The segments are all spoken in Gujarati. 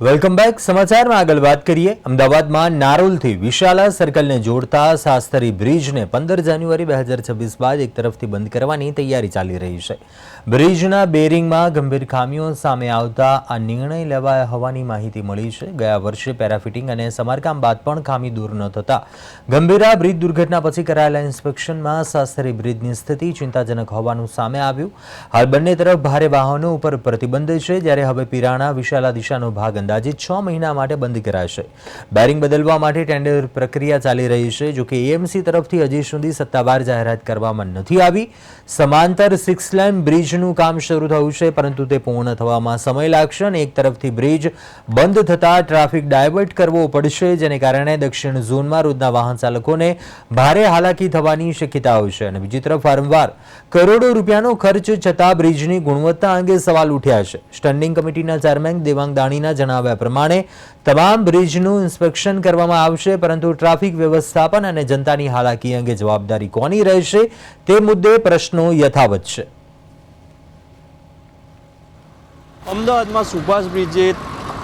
વેલકમ બેક સમાચારમાં આગળ વાત કરીએ. અમદાવાદમાં નારોલથી વિશાલા સર્કલને જોડતા શાસ્ત્રી બ્રિજને પંદર જાન્યુઆરી બે હજાર છવ્વીસ બાદ એક તરફથી બંધ કરવાની તૈયારી ચાલી રહી છે. બ્રિજના બેરિંગમાં ગંભીર ખામીઓ સામે આવતા આ નિર્ણય લેવાયા હોવાની માહિતી મળી છે. ગયા વર્ષે પેરાફિટિંગ અને સમારકામ બાદ પણ ખામી દૂર ન થતા. ગંભીરા બ્રિજ દુર્ઘટના પછી કરાયેલા ઇન્સ્પેક્શનમાં શાસ્ત્રી બ્રિજની સ્થિતિ ચિંતાજનક હોવાનું સામે આવ્યું. હાલ બંને તરફ ભારે વાહનો ઉપર પ્રતિબંધ છે. જ્યારે હવે પિરાણા વિશાલા દિશાનો ભાગ અંદાજે છ મહિના માટે બંધ કરાશે. બેરિંગ બદલવા માટે ટેન્ડર પ્રક્રિયા ચાલી રહી છે. જોકે એએમસી તરફથી હજી સુધી સત્તાવાર જાહેરાત કરવામાં નથી આવી. સમાંતર સિક્સ લાઇન બ્રિજનું કામ શરૂ થયું છે, પરંતુ તે પૂર્ણ થવામાં સમય લાગશે અને એક તરફથી બ્રિજ બંધ થતાં ટ્રાફિક ડાયવર્ટ કરવો પડશે, જેને કારણે દક્ષિણ ઝોનમાં રોજના વાહન ચાલકોને ભારે હાલાકી થવાની શક્યતાઓ છે. અને બીજી તરફ વારંવાર કરોડો રૂપિયાનો ખર્ચ છતાં બ્રિજની ગુણવત્તા અંગે સવાલ ઉઠ્યા છે. સ્ટેન્ડિંગ કમિટીના ચેરમેન દેવાંગ દાણીના જણાવ્યા પ્રમાણે, તમામ બ્રિજનું ઇન્સ્પેક્શન કરવામાં આવશે, પરંતુ ટ્રાફિક વ્યવસ્થાપન અને જનતાની હાલાકી અંગે જવાબદારી કોની રહેશે, તે મુદ્દે પ્રશ્નો યથાવત છે. અમદાવાદમાં સુભાષ બ્રિજે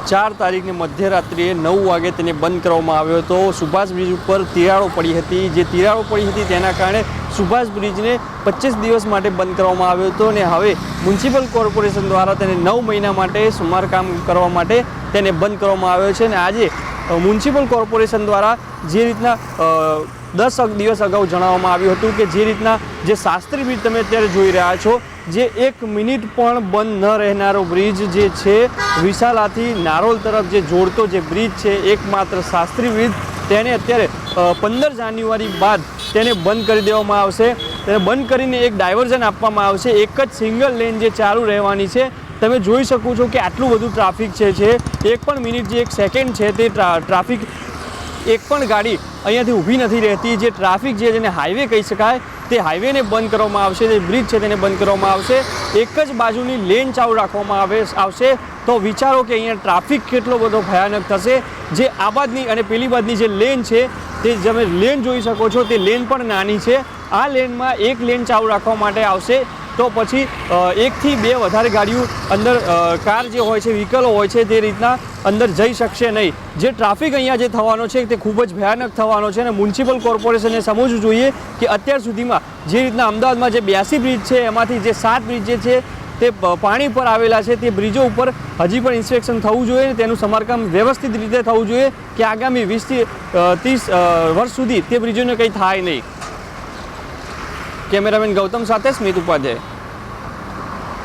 ચાર તારીખની મધ્યરાત્રિએ નવ વાગે તેને બંધ કરવામાં આવ્યો હતો. સુભાષ બ્રિજ ઉપર તિરાડો પડી હતી. જે તિરાડો પડી હતી તેના કારણે સુભાષ બ્રિજને પચીસ દિવસ માટે બંધ કરવામાં આવ્યો હતો અને હવે મ્યુનિસિપલ કોર્પોરેશન દ્વારા તેને નવ મહિના માટે સમારકામ કરવા માટે તેને બંધ કરવામાં આવ્યો છે અને આજે મ્યુનિસિપલ કોર્પોરેશન દ્વારા જે રીતના દસ દિવસ અગાઉ જણાવવામાં આવ્યું હતું કે જે રીતના જે શાસ્ત્રી બ્રિજ તમે અત્યારે જોઈ રહ્યા છો, જે એક મિનિટ પણ બંધ ન રહેનારો બ્રિજ જે છે, વિશાલાથી નારોલ તરફ જે જોડતો જે બ્રિજ છે, એકમાત્ર શાસ્ત્રી બ્રિજ, તેને અત્યારે પંદર જાન્યુઆરી બાદ તેને બંધ કરી દેવામાં આવશે. તેને બંધ કરીને એક ડાયવર્ઝન આપવામાં આવશે. એક જ સિંગલ લેન જે ચાલુ રહેવાની છે, તમે જોઈ શકો છો કે આટલું બધું ટ્રાફિક છે છે, એક પણ મિનિટ જે એક સેકન્ડ છે તે ટ્રાફિક, એક પણ ગાડી અહીંયાથી ઊભી નથી રહેતી. જે ટ્રાફિક છે જેને હાઈવે કહી શકાય, તે હાઈવેને બંધ કરવામાં આવશે, જે બ્રિજ છે તેને બંધ કરવામાં આવશે. એક જ બાજુની લેન ચાલુ રાખવામાં આવે, આવશે. તો વિચારો કે અહીંયા ટ્રાફિક કેટલો બધો ભયાનક થશે. જે આ બાજની અને પેલી બાજની જે લેન છે તે તમે લેન જોઈ શકો છો. તે લેન પણ નાની છે. આ લેનમાં એક લેન ચાલુ રાખવા માટે આવશે. તો પછી એકથી બે વધારે ગાડીઓ અંદર કાર જે હોય છે વ્હીકલો હોય છે, તે રીતના અંદર જઈ શકશે નહીં. જે ટ્રાફિક અહીંયા જે થવાનો છે, તે ખૂબ જ ભયાનક થવાનો છે અને મ્યુનિસિપલ કોર્પોરેશને સમજવું જોઈએ કે અત્યાર સુધીમાં જે રીતના અમદાવાદમાં જે બ્યાસી બ્રિજ છે, એમાંથી જે સાત બ્રિજ જે છે તે પાણી પર આવેલા છે. તે બ્રિજો ઉપર હજી પણ ઇન્સ્પેક્શન થવું જોઈએ અને તેનું સમારકામ વ્યવસ્થિત રીતે થવું જોઈએ કે આગામી વીસથી ત્રીસ વર્ષ સુધી તે બ્રિજોને કંઈ થાય નહીં. કેમેરામેન ગૌતમ સાથે સ્મિત ઉપાધ્યાય.